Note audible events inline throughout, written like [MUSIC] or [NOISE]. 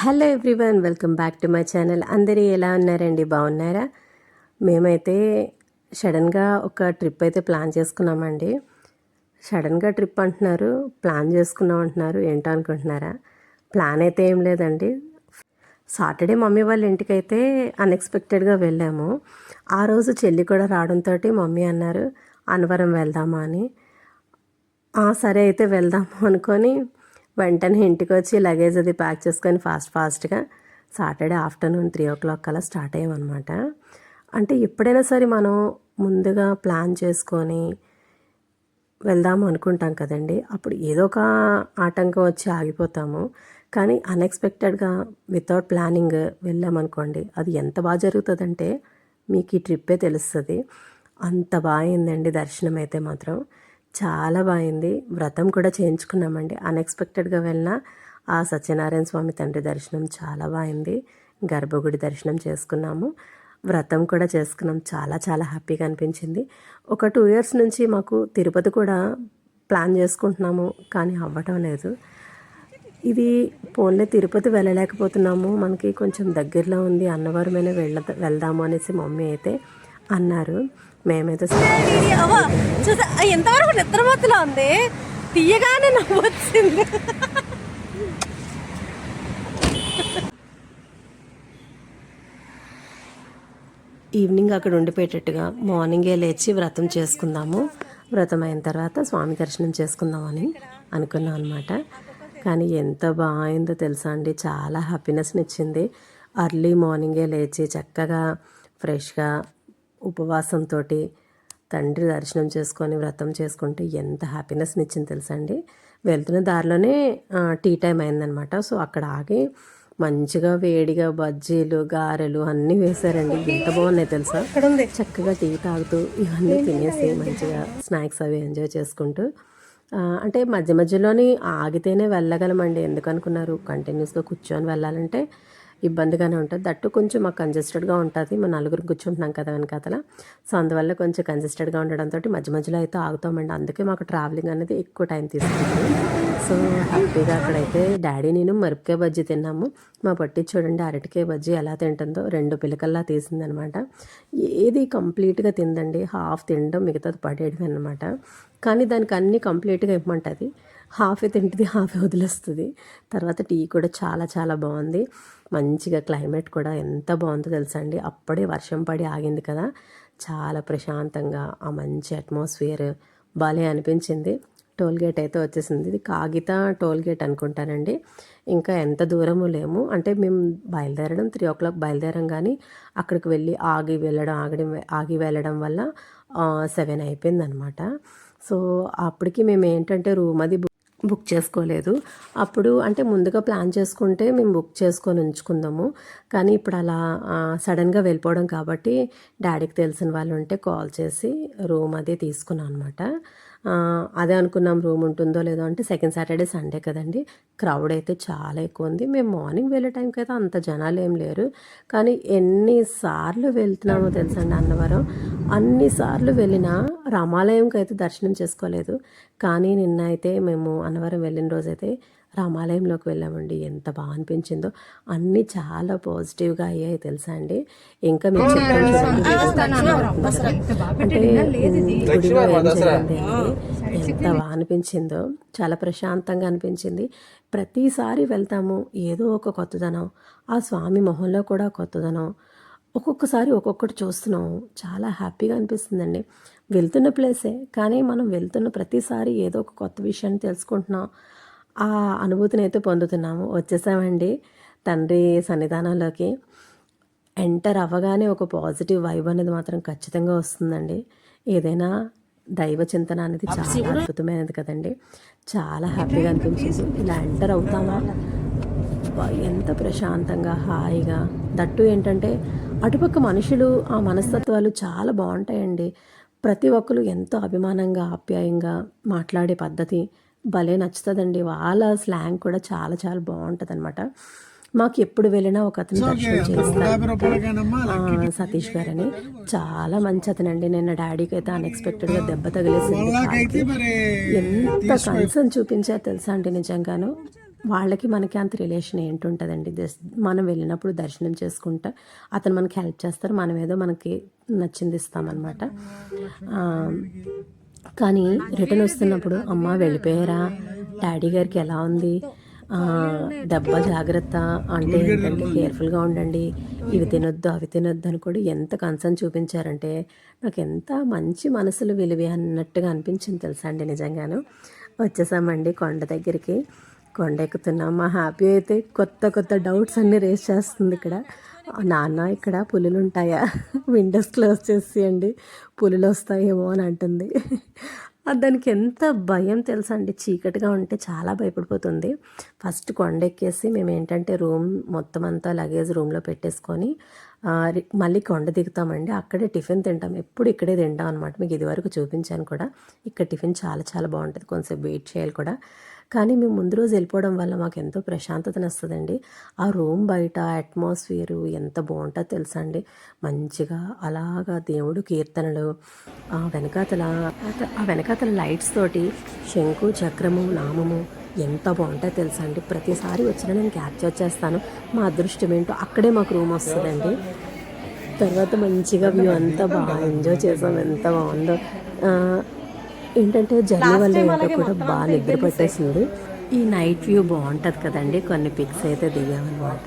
Hello everyone welcome back to my channel. అందరూ ఎలా ఉన్నారండి? బాగున్నారా? మేమైతే సడన్గా ఒక ట్రిప్ అయితే ప్లాన్ చేసుకున్నామండి. సడన్గా ట్రిప్ అంటున్నారు ప్లాన్ చేసుకున్నాం అంటున్నారు ఏంటో అనుకుంటున్నారా ప్లాన్ అయితే ఏం లేదండి. సాటర్డే మమ్మీ వాళ్ళ ఇంటికైతే అన్ఎక్స్పెక్టెడ్గా వెళ్ళాము. ఆ రోజు చెల్లి కూడా రావడంతో మమ్మీ అన్నారు అన్నవరం వెళ్దామా అని. సరే అయితే వెళ్దాము అనుకొని వెంటనే ఇంటికి వచ్చి లగేజ్ అది ప్యాక్ చేసుకొని ఫాస్ట్ ఫాస్ట్గా Saturday afternoon three o'clock కల్లా స్టార్ట్ అయ్యామన్నమాట. అంటే ఎప్పుడైనా సరే మనం ముందుగా ప్లాన్ చేసుకొని వెళ్దాము అనుకుంటాం కదండి. అప్పుడు ఏదో ఒక ఆటంకం వచ్చి ఆగిపోతాము. కానీ అన్ఎక్స్పెక్టెడ్గా వితౌట్ ప్లానింగ్ వెళ్ళామనుకోండి అది ఎంత బాగా జరుగుతుందంటే మీకు ఈ ట్రిప్పే తెలుస్తుంది. అంత బాగా అయిందండి దర్శనం అయితే మాత్రం. చాలా బాగుంది. వ్రతం కూడా చేయించుకున్నామండి. అన్ఎక్స్పెక్టెడ్గా వెళ్ళిన ఆ సత్యనారాయణ స్వామి తండ్రి దర్శనం చాలా బాగుంది. గర్భగుడి దర్శనం చేసుకున్నాము. వ్రతం కూడా చేసుకున్నాం. చాలా చాలా హ్యాపీగా అనిపించింది. ఒక టూ ఇయర్స్ నుంచి మాకు తిరుపతి కూడా ప్లాన్ చేసుకుంటున్నాము కానీ అవ్వటం లేదు. ఇది పోన్లే తిరుపతి వెళ్ళలేకపోతున్నాము. మనకి కొంచెం దగ్గరలో ఉంది. అన్నవరమైనా వెళ్ళ వెళ్దాము అనేసి మమ్మీ అయితే అన్నారు. మేమైతే చూసా ఎంతవరకు నిద్రమత్తులో ఉంది? తీయగానే నవ్వు వచ్చింది ఈవినింగ్ అక్కడ ఉండిపోయేటట్టుగా మార్నింగే లేచి వ్రతం చేసుకుందాము. వ్రతం అయిన తర్వాత స్వామి దర్శనం చేసుకుందామని అనుకున్నాం అనమాట కానీ ఎంత బాగుందో తెలుసా అండి చాలా హ్యాపీనెస్ని ఇచ్చింది. అర్లీ మార్నింగే లేచి చక్కగా ఫ్రెష్గా ఉపవాసంతో తండ్రి దర్శనం చేసుకొని వ్రతం చేసుకుంటే ఎంత హ్యాపీనెస్ని ఇచ్చింది తెలుసా అండి? వెళ్తున్న దారిలోనే టీ టైం అయిందనమాట సో అక్కడ ఆగి మంచిగా వేడిగా బజ్జీలు గారెలు అన్నీ వేశారండి. ఎంత బాగున్నాయి తెలుసా? చక్కగా టీ తాగుతూ ఇవన్నీ తినేసి మంచిగా స్నాక్స్ అవి ఎంజాయ్ చేసుకుంటూ అంటే మధ్య మధ్యలోని ఆగితేనే వెళ్ళగలమండి. ఎందుకు అనుకున్నారు? కంటిన్యూస్గా కూర్చొని వెళ్ళాలంటే ఇబ్బందిగానే ఉంటుంది. దట్టు కొంచెం మాకు కంజెస్టెడ్గా ఉంటుంది. మా నలుగురు కూర్చుంటున్నాం కదా వెనకాతల. సో అందువల్ల కొంచెం కంజెస్టెడ్గా ఉండడంతో మధ్య మధ్యలో అయితే ఆగుతామండి. అందుకే మాకు ట్రావెలింగ్ అనేది ఎక్కువ టైం తీసుకుంటుంది సో హ్యాపీగా అక్కడైతే డాడీ నేను మరుపుకే బజ్జీ తిన్నాము. మా పట్టి చూడండి అరటికాయ బజ్జీ ఎలా తింటుందో రెండు పిలకల్లా తీసిందనమాట. ఏది కంప్లీట్గా తిందండి. హాఫ్ తినడం మిగతాది పడేయడం అనమాట కానీ దానికి అన్నీ కంప్లీట్గా ఇవ్వమంటుంది. హాఫే తింటుంది హాఫే వదిలేస్తుంది. తర్వాత టీ కూడా చాలా చాలా బాగుంది. మంచిగా క్లైమేట్ కూడా ఎంత బాగుందో తెలుసా అండి. అప్పుడే వర్షం పడి ఆగింది కదా. చాలా ప్రశాంతంగా ఆ మంచి అట్మాస్ఫియర్ భలే అనిపించింది. టోల్ గేట్ అయితే వచ్చేసింది. ఇది కాగిత టోల్ గేట్ అనుకుంటానండి. ఇంకా ఎంత దూరము లేము. అంటే మేము బయలుదేరడం త్రీ ఓ క్లాక్ బయలుదేరం కానీ అక్కడికి వెళ్ళి ఆగి వెళ్ళడం ఆగడం ఆగి వెళ్ళడం వల్ల సెవెన్ అయిపోయింది అనమాట సో అప్పటికి మేము ఏంటంటే రూమ్ అది బుక్ చేసుకోలేదు. అప్పుడు అంటే ముందుగా ప్లాన్ చేసుకుంటే మేము బుక్ చేసుకొని ఉంచుకుందాము. కానీ ఇప్పుడు అలా సడన్గా వెళ్ళిపోవడం కాబట్టి డాడీకి తెలిసిన వాళ్ళు ఉంటే కాల్ చేసి రూమ్ అది తీసుకున్నాం అనమాట అదే అనుకున్నాం రూమ్ ఉంటుందో లేదో అంటే సెకండ్ సాటర్డే సండే కదండి. క్రౌడ్ అయితే చాలా ఎక్కువ ఉంది. మేము మార్నింగ్ వెళ్ళే టైంకి అయితే అంత జనాలు ఏం లేరు. కానీ ఎన్నిసార్లు వెళ్తున్నామో తెలుసండి అన్నవరం. అన్నిసార్లు వెళ్ళినా రామాలయంకి అయితే దర్శనం చేసుకోలేదు. కానీ నిన్న అయితే మేము అన్నవరం వెళ్ళిన రోజైతే రామాలయంలోకి వెళ్ళామండి. ఎంత బాగా అనిపించిందో. అన్నీ చాలా పాజిటివ్గా అయ్యాయి తెలుసా అండి. ఇంకా చూడండి, అంటే గుడిలో ఎంత బాగా అనిపించిందో. చాలా ప్రశాంతంగా అనిపించింది. ప్రతిసారి వెళ్తాము. ఏదో ఒక కొత్తదనం. ఆ స్వామి మొహంలో కూడా కొత్తదనం. ఒక్కొక్కసారి ఒక్కొక్కటి చూస్తున్నాం చాలా హ్యాపీగా అనిపిస్తుందండి. వెళ్తున్న ప్లేసే కానీ మనం వెళ్తున్న ప్రతిసారి ఏదో ఒక కొత్త విషయాన్ని తెలుసుకుంటున్నాం. ఆ అనుభూతిని అయితే పొందుతున్నాము. వచ్చేసామండి తండ్రి సన్నిధానంలోకి. ఎంటర్ అవ్వగానే ఒక పాజిటివ్ వైబ్ అనేది మాత్రం ఖచ్చితంగా వస్తుందండి. ఏదైనా దైవ చింతన అనేది చాలా అద్భుతమైనది కదండి. చాలా హ్యాపీగా అనిపించింది. ఇలా ఎంటర్ అవుతామా? అబ్బా, ఎంత ప్రశాంతంగా హాయిగా. దట్టు ఏంటంటే అటుపక్క మనుషులు ఆ మనస్తత్వాలు చాలా బాగుంటాయండి. ప్రతి ఒక్కరు ఎంతో అభిమానంగా ఆప్యాయంగా మాట్లాడే పద్ధతి భలే నచ్చుతుందండి. వాళ్ళ స్లాంగ్ కూడా చాలా చాలా బాగుంటుంది అనమాట మాకు ఎప్పుడు వెళ్ళినా ఒక అతను దర్శనం చేస్తారు ఆ, సతీష్ గారని. చాలా మంచి అతనండి. నిన్న డాడీకి అయితే అన్ఎక్స్పెక్టెడ్గా దెబ్బ తగిలేసింది. ఎంత కన్సర్న్ చూపించారు తెలుసా అండి నిజంగాను? వాళ్ళకి మనకి అంత రిలేషన్ ఏంటుంటుందండి? జస్ట్ మనం వెళ్ళినప్పుడు దర్శనం చేసుకుంటా అతను మనకి హెల్ప్ చేస్తారు. మనం ఏదో మనకి నచ్చింది ఇస్తామన్నమాట. కానీ రిటర్న్ వస్తున్నప్పుడు అమ్మ వెళ్ళిపోయారా? డాడీ గారికి ఎలా ఉంది? దెబ్బ జాగ్రత్త అంటే ఏంటంటే కేర్ఫుల్గా ఉండండి. ఇవి తినొద్దు అవి తినొద్దు అని కూడా ఎంత కన్సర్న్ చూపించారంటే నాకు ఎంత మంచి మనసులు విలువి అన్నట్టుగా అనిపించింది తెలుసా అండి నిజంగాను. వచ్చేసామండి కొండ దగ్గరికి. కొండెక్కుతున్నాం. మా హ్యాపీ అయితే కొత్త కొత్త డౌట్స్ అన్నీ రేస్ చేస్తుంది ఇక్కడ. నాన్న ఇక్కడ పులులు ఉంటాయా విండోస్ క్లోజ్ చేసేయండి. పులులు వస్తాయేమో అని అంటుంది. దానికి ఎంత భయం తెలుసా అండి చీకటిగా ఉంటే చాలా భయపడిపోతుంది. ఫస్ట్ కొండ ఎక్కేసి మేము ఏంటంటే రూమ్ మొత్తం అంతా లగేజ్ రూమ్లో పెట్టేసుకొని మళ్ళీ కొండ దిగుతామండి. అక్కడే టిఫిన్ తింటాం. ఎప్పుడు ఇక్కడే తింటాం అనమాట మీకు ఇదివరకు చూపించాను కూడా. ఇక్కడ టిఫిన్ చాలా చాలా బాగుంటుంది. కొంచెం వెయిట్ చేయాలి కూడా. కానీ మేము ముందు రోజు వెళ్ళిపోవడం వల్ల మాకు ఎంతో ప్రశాంతతను వస్తుందండి ఆ రూమ్ బయట అట్మాస్ఫియరు ఎంత బాగుంటుందో తెలుసా అండి మంచిగా అలాగా దేవుడు కీర్తనలు ఆ వెనకాతల ఆ వెనకాతల లైట్స్ తోటి శంకు చక్రము నామము ఎంత బాగుంటుందో తెలుసా అండి ప్రతిసారి వచ్చినా నేను క్యాప్చర్ చేస్తాను. మా అదృష్టం ఏంటో అక్కడే మాకు రూమ్ వస్తుందండి. తర్వాత మంచిగా వ్యూ అంతా బాగా ఎంజాయ్ చేసాం. ఎంత బాగుందో. ఏంటంటే జర్నీ వల్ల ఏంటో కూడా బాగా నిద్ర పట్టేసింది ఈ నైట్ వ్యూ బాగుంటుంది కదండి. కొన్ని పిక్స్ అయితే దిగామన్నమాట.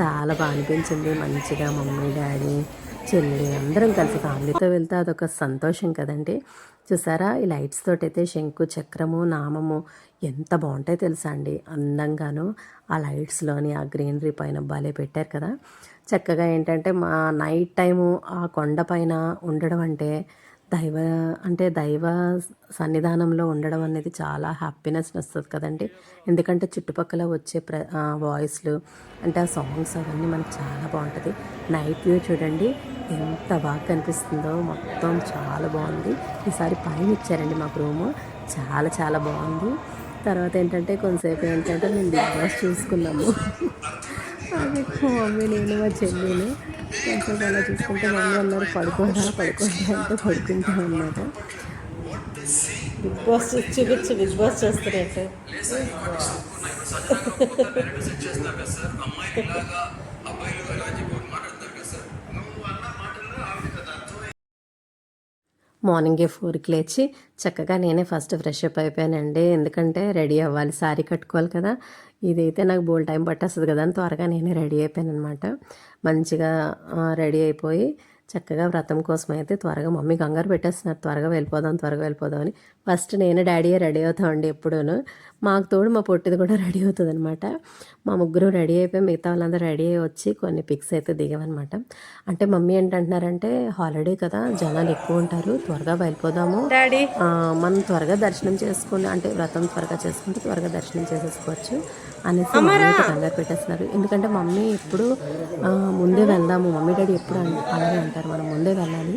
చాలా బాగా అనిపించింది. మంచిగా మమ్మీ డాడీ చెల్లి అందరం కలిసి ఫ్యామిలీతో వెళ్తే అదొక సంతోషం కదండి. చూసారా? ఈ లైట్స్ తోటి అయితే శంకు చక్రము నామము ఎంత బాగుంటాయి తెలుసా అండి? అందంగాను ఆ లైట్స్లోని ఆ గ్రీనరీ పైన భలే పెట్టారు కదా. చక్కగా ఏంటంటే మా నైట్ టైము ఆ కొండ పైన ఉండడం అంటే దైవ అంటే దైవ సన్నిధానంలో ఉండడం అనేది చాలా హ్యాపీనెస్ వస్తుంది కదండి. ఎందుకంటే చుట్టుపక్కల వచ్చే ప్ర వాయిస్లు అంటే ఆ సాంగ్స్ అవన్నీ మనకు చాలా బాగుంటుంది. నైట్ వ్యూ చూడండి ఎంత బాగా కనిపిస్తుందో మొత్తం చాలా బాగుంది. ఈసారి పైన ఇచ్చారండి మాకు రూము చాలా చాలా బాగుంది. తర్వాత ఏంటంటే కొంతసేపు ఏంటంటే మేము బిగ్ బాస్ చూసుకున్నాము. [LAUGHS] అది మమ్మీ నేను మా చెల్లిని కొంచెం అలా చూసుకుంటే మమ్మీ అన్నారు పడుకోరా పడుకోరా అంటే పడుకుంటాం అన్నమాట బిగ్ బాస్ చూపించు బిగ్ బాస్ చూస్తున్నట్టు మార్నింగే ఫోర్కి లేచి చక్కగా నేనే ఫస్ట్ ఫ్రెష్ అప్ అయిపోయానండి. ఎందుకంటే రెడీ అవ్వాలి శారీ కట్టుకోవాలి కదా. ఇదైతే నాకు బోల్ టైం పట్టేస్తుంది కదా అని త్వరగా నేనే రెడీ అయిపోయాను అనమాట మంచిగా రెడీ అయిపోయి చక్కగా వ్రతం కోసం అయితే త్వరగా మమ్మీ కంగారు పెట్టేస్తున్నారు. త్వరగా వెళ్ళిపోదాం త్వరగా వెళ్ళిపోదాం అని. ఫస్ట్ నేను డాడీయే రెడీ అవుతామండి ఎప్పుడూను. మాకు తోడు మా పొట్టిది కూడా రెడీ అవుతుంది అనమాట మా ముగ్గురు రెడీ అయిపోయి మిగతా వాళ్ళందరూ రెడీ అయ్యి వచ్చి కొన్ని పిక్స్ అయితే దిగామన్నమాట. అంటే మమ్మీ ఏంటంటున్నారంటే హాలిడే కదా జనాలు ఎక్కువ ఉంటారు త్వరగా వెళ్ళిపోదాము డాడీ. మనం త్వరగా దర్శనం చేసుకుని అంటే వ్రతం త్వరగా చేసుకుంటే త్వరగా దర్శనం చేసేసుకోవచ్చు. అనేసి మమ్మీ కంగారు పెట్టేస్తున్నారు. ఎందుకంటే మమ్మీ ఎప్పుడు ముందే వెళ్దాము. మమ్మీ డాడీ ఎప్పుడు అలాగే అంటారు మనం ముందే వెళ్ళాలి.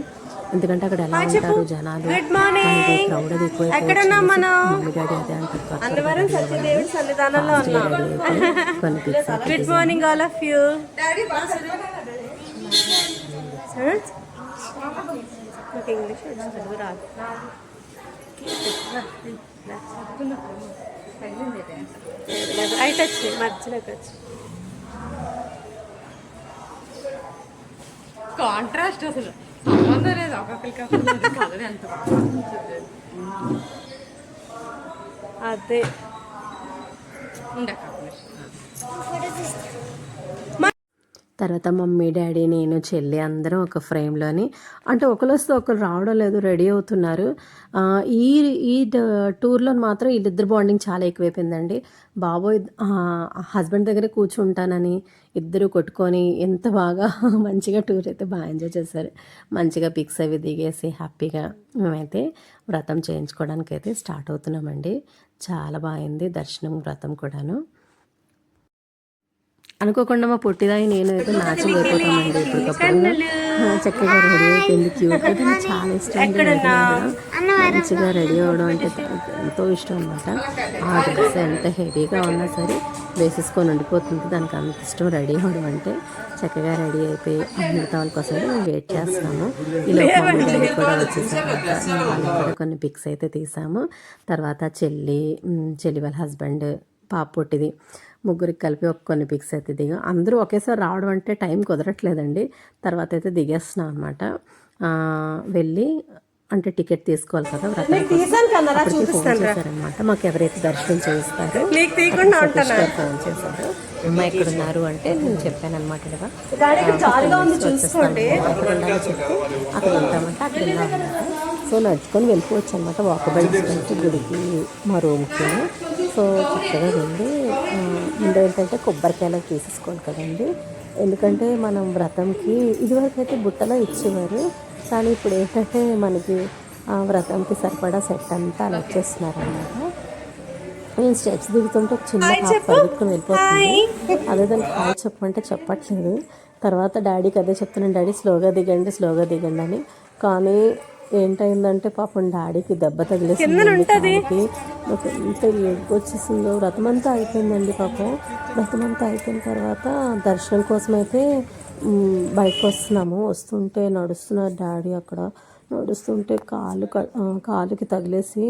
ఎందుకంటే అక్కడ ఎలా ఉంటారు జనాలు. గుడ్ మార్నింగ్ క్రౌడ్ అది ఎక్కువ మమ్మీ డాడీ అదే అంటారు. Good morning all of you నాకు ఇంగ్లీష్ వచ్చు తెలుగు రాదు రైట్ వచ్చి మధ్యలోకి వచ్చి కాంట్రాస్ట్ అసలు సంబంధం లేదు ఒక్కొక్కరికి అసలు కలర్ ఎంత అదే ఉండే తర్వాత మమ్మీ డాడీ నేను చెల్లి అందరం ఒక ఫ్రేమ్లోని అంటే ఒకరు వస్తే ఒకరు రావడం లేదు రెడీ అవుతున్నారు. ఈ ఈ టూర్లో మాత్రం వీళ్ళిద్దరు బాండింగ్ చాలా ఎక్కువైపోయిందండి. బాబోయ్ హస్బెండ్ దగ్గర కూర్చుంటానని ఇద్దరు కొట్టుకొని ఎంత బాగా [LAUGHS] మంచిగా టూర్ అయితే బాగా ఎంజాయ్ చేశారు. మంచిగా పిక్స్ అవి దిగేసి హ్యాపీగా మేమైతే వ్రతం చేయించుకోవడానికి అయితే స్టార్ట్ అవుతున్నామండి. చాలా బాగుంది దర్శనం వ్రతం కూడాను. అనుకోకుండా మా పొట్టిదాయి నేను అయితే మ్యాచింగ్ అయిపోతామండి ఇప్పటికప్పుడు చక్కగా రెడీ అయిపోయింది క్యూట్ నాకు చాలా ఇష్టం. మంచిగా రెడీ అవ్వడం అంటే ఎంతో ఇష్టం అనమాట ఆ డ్రెస్ ఎంత హెవీగా ఉన్నా సరే వేసేసుకొని ఉండిపోతుంది. దానికి అంత ఇష్టం రెడీ అవ్వడం అంటే చక్కగా రెడీ అయిపోయి మిగతా వాళ్ళ కోసం మేము వెయిట్ చేస్తున్నాము ఇలా డాడీ కూడా వచ్చేసారు వాళ్ళు కూడా కొన్ని పిక్స్ అయితే తీసాము. తర్వాత చెల్లి చెల్లి వాళ్ళ హస్బెండ్ పాప పొట్టిది. ముగ్గురికి కలిపి ఒక కొన్ని పిక్స్ అయితే దిగా. అందరూ ఒకేసారి రావడం అంటే టైం కుదరట్లేదండి. తర్వాత అయితే దిగేస్తున్నాం అనమాట వెళ్ళి అంటే టికెట్ తీసుకోవాలి కదా చేశారనమాట మాకు ఎవరైతే దర్శనం చేయిస్తారో ఫోన్ చేశారు. అమ్మ ఎక్కడ ఉన్నారు అంటే నేను చెప్పాను అనమాట చూసుకోండి. అక్కడ ఉంటామంటే అక్కడ ఉన్నామన్నమాట సో నడుచుకొని వెళ్ళిపోవచ్చు అనమాట వాకబుల్ గుడికి మా రూమ్కి సో చక్కగా వెళ్ళి ముందు ఏంటంటే కొబ్బరికాయలు తీసేసుకోవాలి కదండి. ఎందుకంటే మనం వ్రతంకి ఇదివరకు అయితే బుట్టలో ఇచ్చేవారు. కానీ ఇప్పుడు ఏంటంటే మనకి ఆ వ్రతంకి సరిపడా సెట్ అంతా అలా వచ్చేస్తున్నారు అనమాట నేను స్టెప్స్ దిగుతుంటే ఒక చిన్న పరిగెత్తుకుని వెళ్ళిపోతుంది. అదే దానికి హాయ్ చెప్పమంటే చెప్పట్లేదు. తర్వాత డాడీకి అదే చెప్తున్నాను డాడీ స్లోగా దిగండి స్లోగా దిగండి అని. కానీ ఏంటైందంటే పాపం డాడీకి దెబ్బ తగిలేసింది ఎంత వచ్చేసిందో వ్రతమంతా అయిపోయిందండి పాపం. వ్రతమంతా అయిపోయిన తర్వాత దర్శనం కోసం అయితే బయటకు వస్తున్నాము. వస్తుంటే నడుస్తున్నారు డాడీ అక్కడ. నడుస్తుంటే కాలు కాలుకి తగిలేసి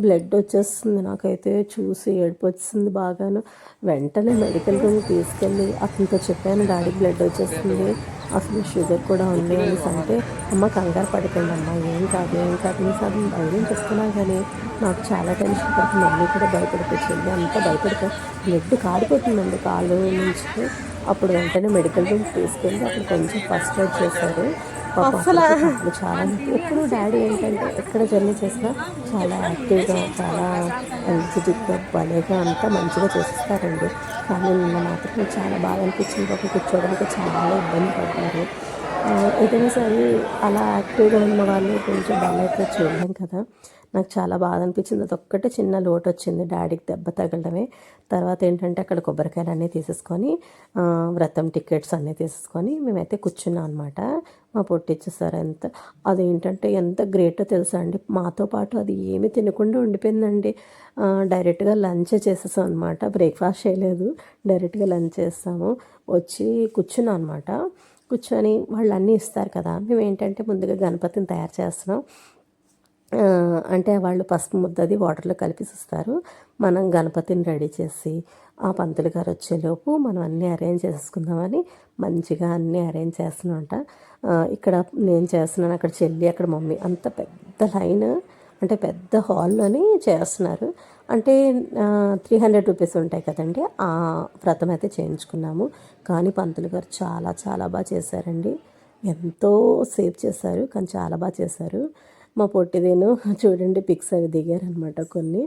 బ్లడ్ వచ్చేస్తుంది నాకైతే చూసి ఏడుపు వచ్చింది బాగాను. వెంటనే మెడికల్ రూమ్ తీసుకెళ్ళి అతనితో చెప్పాను డాడీ బ్లడ్ వచ్చేస్తుంది. అసలు షుగర్ కూడా ఉంది అనేసి. అంటే అమ్మ కంగారు పడకండి అమ్మ ఏం కాదు ఏం కాదు. అనేసి అది ధైర్యం చెప్తున్నా కానీ నాకు చాలా టెన్షన్ పడుతుంది. మమ్మీ కూడా భయపడిపోయింది అంతా భయపడిపో బ్లడ్ కారిపోతుందండి కాలు నుంచి. అప్పుడు వెంటనే మెడికల్ రూమ్ తీసుకెళ్ళి అప్పుడు కొంచెం ఫస్ట్ ఎయిడ్ చేశారు. కాళ్ళు చాలా. ఎప్పుడు డాడీ ఏంటంటే ఎక్కడ జర్నీ చేసినా చాలా యాక్టివ్గా చాలా ఎనర్జెటిక్గా భలేగా అంతా మంచిగా చేసిస్తారండి కానీ నిన్న మాత్రం చాలా బాగా అనిపించింది. పాపం కూర్చోవడానికి చాలా ఇబ్బంది పడ్డారు. ఏదైనా సరే అలా యాక్టివ్గా ఉన్న వాళ్ళు కొంచెం బాగా అయితే చూడలేం కదా. నాకు చాలా బాధ అనిపించింది అదొక్కటే చిన్న లోటు వచ్చింది డాడీకి దెబ్బ తగలడమే. తర్వాత ఏంటంటే అక్కడ కొబ్బరికాయలు అన్నీ తీసేసుకొని వ్రతం టికెట్స్ అన్నీ తీసేసుకొని మేమైతే కూర్చున్నాం అనమాట మా పొట్టిచ్చేసారు ఎంత అదేంటంటే ఎంత గ్రేటో తెలుసా అండి. మాతో పాటు అది ఏమి తినకుండా ఉండిపోయిందండి. డైరెక్ట్గా లంచ్ చేసేసాం అనమాట బ్రేక్ఫాస్ట్ చేయలేదు. డైరెక్ట్గా లంచ్ చేస్తాము. వచ్చి కూర్చున్నాం అనమాట కూర్చొని వాళ్ళు అన్నీ ఇస్తారు కదా. మేము ఏంటంటే ముందుగా గణపతిని తయారు చేస్తున్నాం. అంటే వాళ్ళు పసుపు ముద్దది వాటర్లో కలిపిస్తారు మనం గణపతిని రెడీ చేసి ఆ పంతులు గారు వచ్చేలోపు మనం అన్నీ అరేంజ్ చేసుకుందామని మంచిగా అన్నీ అరేంజ్ చేస్తున్నామంట. ఇక్కడ నేను చేస్తున్నాను అక్కడ చెల్లి అక్కడ మమ్మీ అంత పెద్ద లైన్ అంటే పెద్ద హాల్లోని చేస్తున్నారు. అంటే త్రీ హండ్రెడ్ రూపీస్ ఉంటాయి కదండి ఆ వ్రతం అయితే చేయించుకున్నాము. కానీ పంతులు గారు చాలా చాలా బాగా చేశారండి. ఎంతో సేవ్ చేశారు కానీ చాలా బాగా చేశారు. మా పొట్టిదేను చూడండి పిక్స్ అవి దిగారనమాట కొన్ని.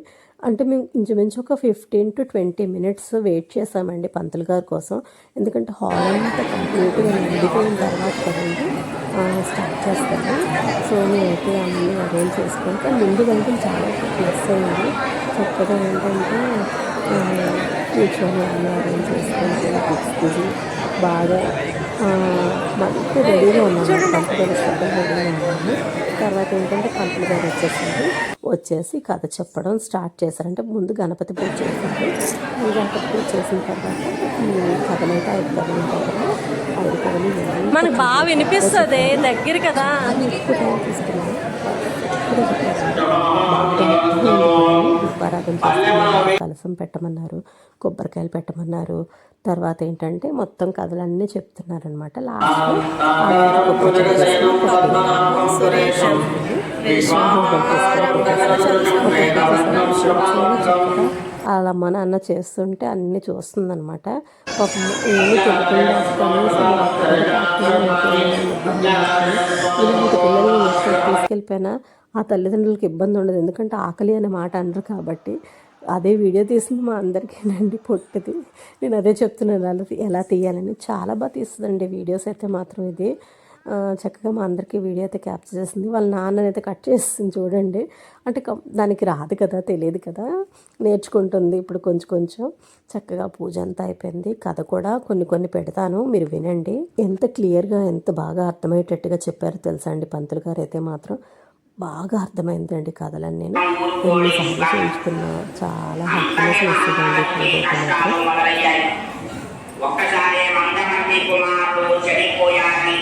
అంటే మేము ఇంచుమించు ఒక fifteen to twenty minutes wait చేసామండి పంతులు గారి కోసం. ఎందుకంటే హాల్ అంతా కంప్లీట్గా నిండిపోయిన తర్వాత కదండి స్టార్ట్ చేస్తాను సో నేనైతే అన్నీ అరేంజ్ చేసుకుంటే. ముందు కంటే చాలా ప్లస్ అయింది. చక్కగా ఏంటంటే కూర్చొని అన్నీ అరేంజ్ చేసుకుంటే బాగా మంచి రెడీగా ఉన్నాము శ్రద్ధగా రెడీగా ఉన్నాము తర్వాత ఏంటంటే పంతులు గారు వచ్చేసారు వచ్చేసి కథ చెప్పడం స్టార్ట్ చేశారు. అంటే ముందు గణపతి పూజ చేశారు. ఈ గణపతి పూజ చేసిన తర్వాత ఈ కథనైతే ఐదు కథలు ఉంటాయి కదా ఐదు కథలు మనకు బాగా వినిపిస్తుంది దగ్గర కదా. తీసుకున్నాను. దీపారాధన చేస్తున్నారు కలసం పెట్టమన్నారు కొబ్బరికాయలు పెట్టమన్నారు తర్వాత ఏంటంటే మొత్తం కథలన్నీ చెప్తున్నారనమాట లాస్ట్ వాళ్ళ అమ్మ నాన్న చేస్తుంటే అన్నీ పాపం ఏమి తెలియకుండా పిల్లల్ని ఎక్కడ తీసుకెళ్ళిపోయినా ఆ తల్లిదండ్రులకు ఇబ్బంది ఉండదు. ఎందుకంటే ఆకలి అనే మాట అనరు కాబట్టి అదే వీడియో తీసింది మా అందరికీనండి పొట్టిది. నేను అదే చెప్తున్నాను అలా ఎలా తీయాలని. చాలా బాగా తీస్తుందండి వీడియోస్ అయితే మాత్రం ఇది. చక్కగా మా అందరికీ వీడియో అయితే క్యాప్చర్ చేసింది. వాళ్ళ నాన్ననైతే కట్ చేస్తుంది చూడండి. అంటే దానికి రాదు కదా తెలియదు కదా. నేర్చుకుంటుంది ఇప్పుడు కొంచెం కొంచెం. చక్కగా పూజ అంతా అయిపోయింది. కథ కూడా కొన్ని కొన్ని పెడతాను మీరు వినండి. ఎంత క్లియర్గా ఎంత బాగా అర్థమయ్యేటట్టుగా చెప్పారో తెలుసా అండి పంతులు గారు అయితే మాత్రం. బాగా అర్థమైందండి కథలని నేను ఎన్నిసార్లు చేయించుకున్నా చాలా హ్యాపీనెస్ వస్తుందండి మొదలయ్యాయి ఒక్కసారి మందమతి కుమారుడు చనిపోయారని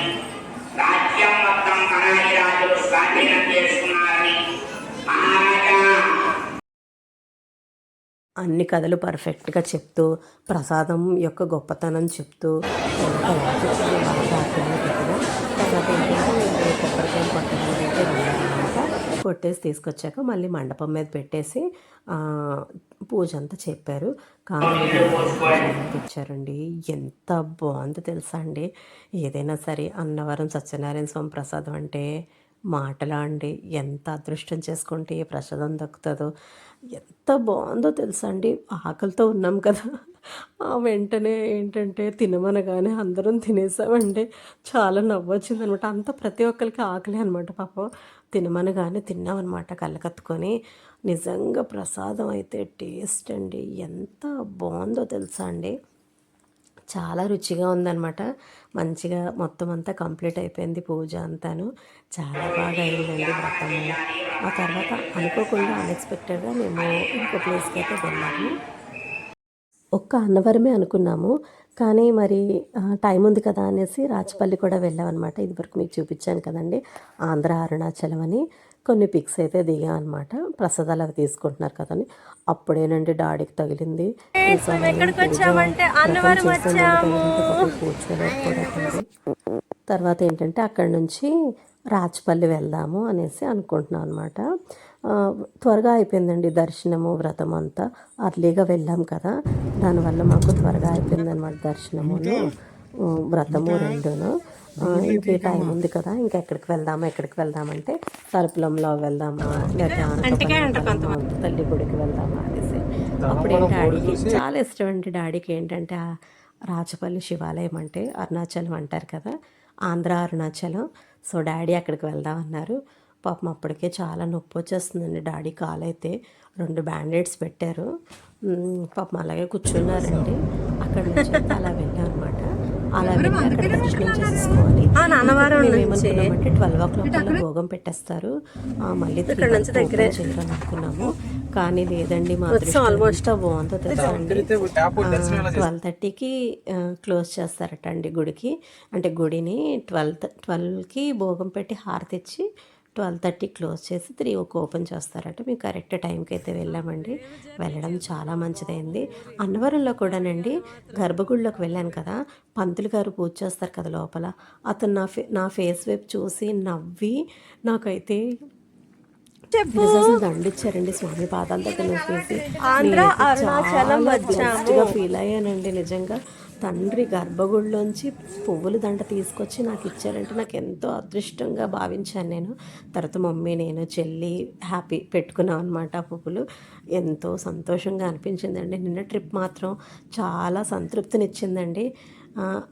రాజ్యం మొత్తం కనాయి రాజులు స్వాధీనం చేసుకున్నారని మహారాజా. అన్ని కథలు పర్ఫెక్ట్గా చెప్తూ ప్రసాదం యొక్క గొప్పతనం చెప్తూ కొట్టేసి తీసుకొచ్చాక మళ్ళీ మండపం మీద పెట్టేసి పూజ అంతా చెప్పారు. కానీ ఇచ్చారండి ఎంత బాగుందో తెలుసా అండి. ఏదైనా సరే అన్నవరం సత్యనారాయణ స్వామి ప్రసాదం అంటే మాటలా అండి. ఎంత అదృష్టం చేసుకుంటే ఏ ప్రసాదం దక్కుతుందో. ఎంత బాగుందో తెలుసా అండి. ఆకలితో ఉన్నాం కదా. వెంటనే ఏంటంటే తినమనగానే అందరం తినేసామండి. చాలా నవ్వొచ్చింది అనమాట అంత ప్రతి ఒక్కరికి ఆకలి అనమాట పాపం. తినమనగానే తిన్నామన్నమాట కళ్ళకత్తుకొని. నిజంగా ప్రసాదం అయితే టేస్ట్ అండి. ఎంత బాగుందో తెలుసా అండి. చాలా రుచిగా ఉందన్నమాట. మంచిగా మొత్తం అంతా కంప్లీట్ అయిపోయింది పూజ అంతాను. చాలా బాగా అయిందండి మొత్తము ఆ తర్వాత అనుకోకుండా అన్ఎక్స్పెక్టెడ్గా మేము ఇంకో ప్లేస్కి అయితే వెళ్ళాము. ఒక్క అన్నవరమే అనుకున్నాము. కానీ మరి టైం ఉంది కదా అనేసి రాచపల్లి కూడా వెళ్ళామన్నమాట. ఇది వరకు మీకు చూపించాను కదండి. ఆంధ్ర అరుణాచలం అని కొన్ని పిక్స్ అయితే దిగాం అనమాట ప్రసాదాలు అవి తీసుకుంటున్నారు కదండి. అప్పుడేనండి డాడీకి తగిలింది. కూర్చోలేకపోవడం తర్వాత ఏంటంటే అక్కడి నుంచి రాచపల్లి వెళ్దాము అనేసి అనుకుంటున్నాం అనమాట త్వరగా అయిపోయిందండి దర్శనము వ్రతం అంతా. అర్లీగా వెళ్ళాం కదా. దానివల్ల మాకు త్వరగా అయిపోయింది అనమాట దర్శనమును వ్రతము రెండును. ఇంకే టైం ఉంది కదా. ఇంకా ఎక్కడికి వెళ్దామా ఎక్కడికి వెళ్దామంటే తలుపులంలో వెళ్దామా లేదా తల్లి గుడికి వెళ్దామా అనేసి. అప్పుడే డాడీకి చాలా ఇష్టం అండి డాడీకి ఏంటంటే ఆ రాచపల్లి శివాలయం అంటే అరుణాచలం అంటారు కదా. ఆంధ్ర అరుణాచలం. సో డాడీ అక్కడికి వెళ్దాం అన్నారు పాపం అప్పటికే చాలా నొప్పి వచ్చేస్తుందండి. డాడీ కాలైతే రెండు బ్యాండేడ్స్ పెట్టారు. పాపం అలాగే కూర్చున్నారండి. అక్కడ నుంచి అలా వెళ్ళాను అలా వెళ్ళి అక్కడ దర్శనం చేసుకోవాలి మేము ఏమనుకున్నామంటే ట్వెల్వ్ ఓ క్లాక్ భోగం పెట్టేస్తారు. ఆ, మళ్ళీ ఇక్కడ నుంచి దగ్గరే. చేయాలని అనుకున్నాము. కానీ లేదండి మా ఆల్మోస్ట్ బాగుందో తెలుసా అండి. ట్వెల్వ్ థర్టీకి క్లోజ్ చేస్తారట అండి గుడికి. అంటే గుడిని ట్వెల్వ్ ట్వెల్వ్కి భోగం పెట్టి హారతి ఇచ్చి ట్వెల్వ్ థర్టీ క్లోజ్ చేసి త్రీ ఒక ఓపెన్ చేస్తారట. మేము కరెక్ట్ టైంకి అయితే వెళ్ళామండి. వెళ్ళడం చాలా మంచిదైంది. అన్నవరంలో కూడానండి గర్భగుడిలోకి వెళ్ళాను కదా పంతులు గారు పూజ చేస్తారు కదా లోపల. అతను నా ఫే నా ఫేస్ వైపు చూసి నవ్వి నాకైతే దండిచ్చారండి స్వామి పాదాల దగ్గర ఫీల్ అయ్యానండి నిజంగా. తండ్రి గర్భగుడిలోంచి పువ్వుల దండ తీసుకొచ్చి నాకు ఇచ్చారంటే నాకు ఎంతో అదృష్టంగా భావించాను నేను. తర్వాత మమ్మీ నేను చెల్లి హ్యాపీ పెట్టుకున్నాం అనమాట ఆ పువ్వులు. ఎంతో సంతోషంగా అనిపించిందండి. నిన్న ట్రిప్ మాత్రం చాలా సంతృప్తినిచ్చిందండి.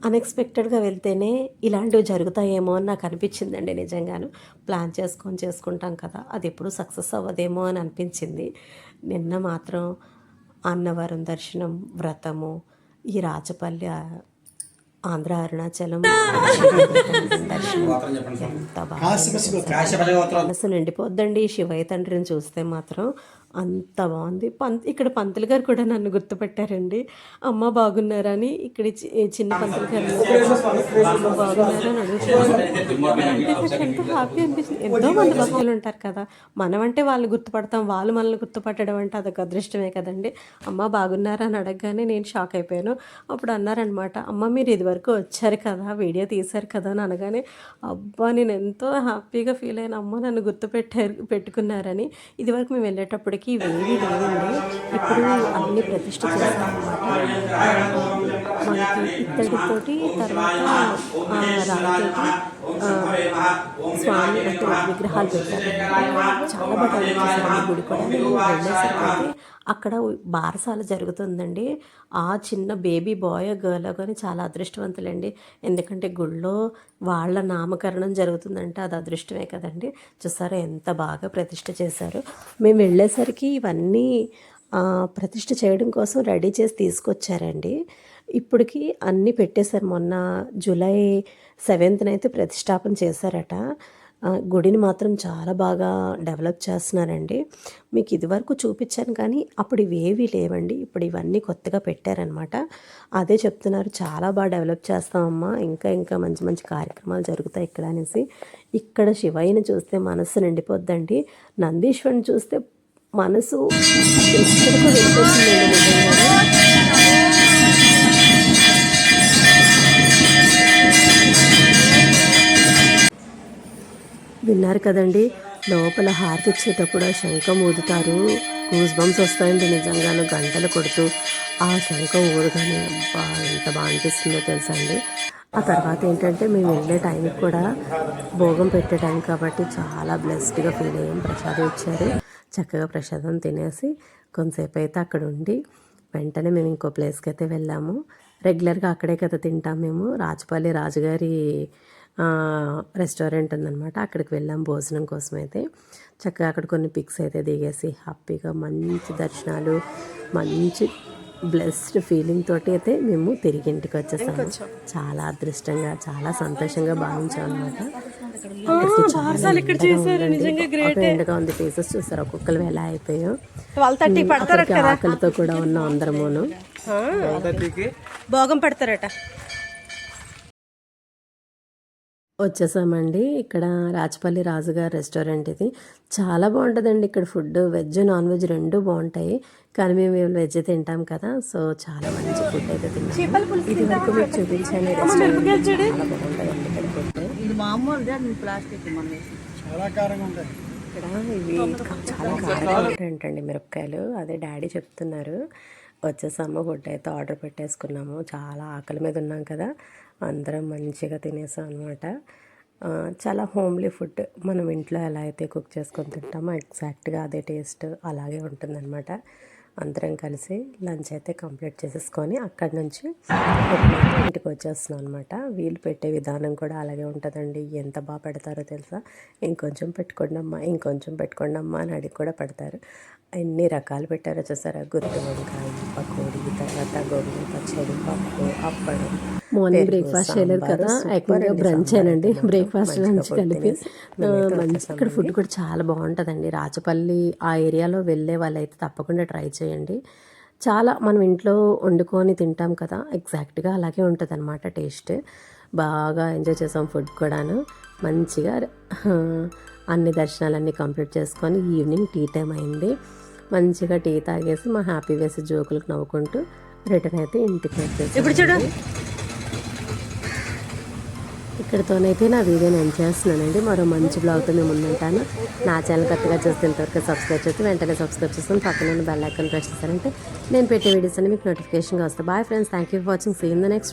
అన్ఎక్స్పెక్టెడ్గా వెళ్తేనే ఇలాంటివి జరుగుతాయేమో అని నాకు అనిపించిందండి నిజంగాను. ప్లాన్ చేసుకొని చేసుకుంటాం కదా అది ఎప్పుడు సక్సెస్ అవ్వదేమో అని అనిపించింది. నిన్న మాత్రం అన్నవరం దర్శనం వ్రతము ఈ రాచపల్లి ఆంధ్ర అరుణాచలం దర్శనం ఎంత బాగా మనసు నిండిపోద్దండి ఈ శివయ్య తండ్రిని చూస్తే మాత్రం. అంత బాగుంది. పంత్ ఇక్కడ పంతులు గారు కూడా నన్ను గుర్తుపెట్టారండి. అమ్మ బాగున్నారని ఇక్కడ చి- చిన్న పంతులు గారు అమ్మ బాగున్నారా అని అడుగుతున్నారు ఎంత హ్యాపీ అనిపిస్తుంది. ఎంతో మంది భక్తులు ఉంటారు కదా. మనం అంటే వాళ్ళు గుర్తుపడతాం. వాళ్ళు మనల్ని గుర్తుపట్టడం అంటే అదొక అదృష్టమే కదండి. అమ్మ బాగున్నారా అని అడగగానే నేను షాక్ అయిపోయాను. అప్పుడు అన్నారనమాట అమ్మ మీరు ఇదివరకు వచ్చారు కదా వీడియో తీశారు కదా అని అనగానే అబ్బా నేను ఎంతో హ్యాపీగా ఫీల్ అయిన అమ్మ నన్ను గుర్తుపెట్టారు పెట్టుకున్నారని. ఇదివరకు మేము వెళ్ళేటప్పటికి ఇవేవి లేవండి ఇప్పుడు అన్ని ప్రతిష్ట చేస్తామన్నమాట మనకి ఇత్తడితోటి తర్వాత ఆ, రాయితోటి స్వామి అంటే విగ్రహాలు పెట్టారు చాలా బాగా గుడి కూడా. నేను వెళ్ళేసరికి అక్కడ బారసాల జరుగుతుందండి. ఆ చిన్న బేబీ బాయ్ గర్ల్ కానీ చాలా అదృష్టవంతులండి. ఎందుకంటే గుళ్ళో వాళ్ళ నామకరణం జరుగుతుందంటే అది అదృష్టమే కదండి. చూసారా ఎంత బాగా ప్రతిష్ట చేశారు. మేము వెళ్ళేసరికి ఇవన్నీ ప్రతిష్ట చేయడం కోసం రెడీ చేసి తీసుకొచ్చారండి. ఇప్పటికి అన్నీ పెట్టేశారు. మొన్న జూలై సెవెంత్న అయితే ప్రతిష్టాపన చేశారట. గుడిని మాత్రం చాలా బాగా డెవలప్ చేస్తున్నారండి. మీకు ఇదివరకు చూపించాను కానీ అప్పుడు ఇవేవి లేవండి. ఇప్పుడు ఇవన్నీ కొత్తగా పెట్టారనమాట. అదే చెప్తున్నారు చాలా బాగా డెవలప్ చేస్తామమ్మా. ఇంకా ఇంకా మంచి మంచి కార్యక్రమాలు జరుగుతాయి ఇక్కడ అనేసి. ఇక్కడ శివయ్యని చూస్తే మనస్సు నిండిపోద్దండి. నందీశ్వరుని చూస్తే మనసు [LAUGHS] విన్నారు కదండి. లోపల హారతి ఇచ్చేటప్పుడు ఆ శంఖం ఊదుతారు. గూస్ బంప్స్ వస్తాయండి నిజంగాను గంటలు కొడుతూ. ఆ శంఖం ఊదగానే అబ్బా ఎంత బాగా అనిపిస్తుందో తెలుసా అండి. ఆ తర్వాత ఏంటంటే మేము వెళ్ళే టైంకి కూడా భోగం పెట్టే టైం కాబట్టి చాలా బ్లెస్డ్గా ఫీల్ అయ్యాం. ప్రసాదం ఇచ్చారు. చక్కగా ప్రసాదం తినేసి కొంతసేపు అయితే అక్కడ ఉండి వెంటనే మేము ఇంకో ప్లేస్కి అయితే వెళ్ళాము. రెగ్యులర్గా అక్కడే కదా తింటాం మేము. రాజపల్లి రాజుగారి రెస్టారెంట్ ఉందన్నమాట. అక్కడికి వెళ్ళాం భోజనం కోసం అయితే చక్కగా అక్కడ కొన్ని పిక్స్ అయితే దిగేసి హ్యాపీగా మంచి దర్శనాలు మంచి బ్లెస్డ్ ఫీలింగ్ తోటి అయితే మేము తిరిగి ఇంటికి వచ్చేసాము. చాలా అదృష్టంగా చాలా సంతోషంగా భావించాం అనమాట ఎండగా ఉంది ఫేసెస్ చూసారు. ఒక్కొక్కరు ఎలా అయిపోయాం ఆకలితో కూడా ఉన్నాం అందరమును. భోగం పెడతారట. వచ్చేసామండి. ఇక్కడ రాచపల్లి రాజుగారి రెస్టారెంట్ ఇది. చాలా బాగుంటుందండి ఇక్కడ ఫుడ్ వెజ్ నాన్ వెజ్ రెండు బాగుంటాయి. కానీ మేము వెజ్ తింటాం కదా సో చాలా మంచి ఫుడ్ అయితే తిన్నాము ఇది వరకు మీకు చూపించాను ఇక్కడ ఇవి చాలా కారంగా ఉంటాయంటండి మిరపకాయలు. అదే డాడీ చెప్తున్నారు. వచ్చేసాము ఫుడ్ అయితే ఆర్డర్ పెట్టేసుకున్నాము. చాలా ఆకలి మీద ఉన్నాం కదా అందరం మంచిగా తినేసాం అనమాట చాలా హోమ్లీ ఫుడ్ మనం ఇంట్లో ఎలా అయితే కుక్ చేసుకొని తింటామో ఎగ్జాక్ట్గా అదే టేస్ట్ అలాగే ఉంటుందన్నమాట. అందరం కలిసి లంచ్ అయితే కంప్లీట్ చేసేసుకొని అక్కడి నుంచి ఇంటికి వచ్చేస్తున్నాం అనమాట వీళ్ళు పెట్టే విధానం కూడా అలాగే ఉంటుందండి. ఎంత బాగా పెడతారో తెలుసా? ఇంకొంచెం పెట్టుకోండి అమ్మా ఇంకొంచెం పెట్టుకోండి అమ్మా అని అడిగి కూడా పెడతారు. ఎన్ని రకాలు పెట్టారో చూసారా? గుత్తి వంకాయ పకోడీ తర్వాత గోంగూర పచ్చడి పప్పు అప్పడం. మార్నింగ్ బ్రేక్ఫాస్ట్ చేయలేదు కదా. ఎక్కువగా బ్రంచ్ ఏనండి బ్రేక్ఫాస్ట్ లంచ్ కలిపి. మంచి ఇక్కడ ఫుడ్ కూడా చాలా బాగుంటుందండి. రాచపల్లి ఆ ఏరియాలో వెళ్ళే వాళ్ళైతే తప్పకుండా ట్రై చేయండి. చాలా మనం ఇంట్లో వండుకొని తింటాం కదా. ఎగ్జాక్ట్గా అలాగే ఉంటుంది అనమాట టేస్ట్ బాగా ఎంజాయ్ చేసాం ఫుడ్ కూడాను. మంచిగా అన్ని దర్శనాలన్నీ కంప్లీట్ చేసుకొని ఈవినింగ్ టీ టైం అయింది. మంచిగా టీ తాగేసి మా హ్యాపీ వేసి జోకులకు నవ్వుకుంటూ రిటర్న్ అయితే ఇంటికి వచ్చేసి ఇప్పుడు చూడు. ఇక్కడితోనైతే నా వీడియోని ఎండ్ చేస్తున్నానండి. మరో మంచి బ్లాగ్తో మేము ముందుంటాను. నా ఛానల్ కొత్తగా చూస్తే ఇంతవరకు సబ్స్క్రైబ్ చేస్తే వెంటనే సబ్స్క్రైబ్ చేస్తాను పక్కన బెల్ ఐకాన్ ప్రెస్ చేస్తారంటే నేను పెట్టే వీడియోస్ అన్ని మీకు నోటిఫికేషన్గా వస్తాయి. Bye friends thank you for watching see in the next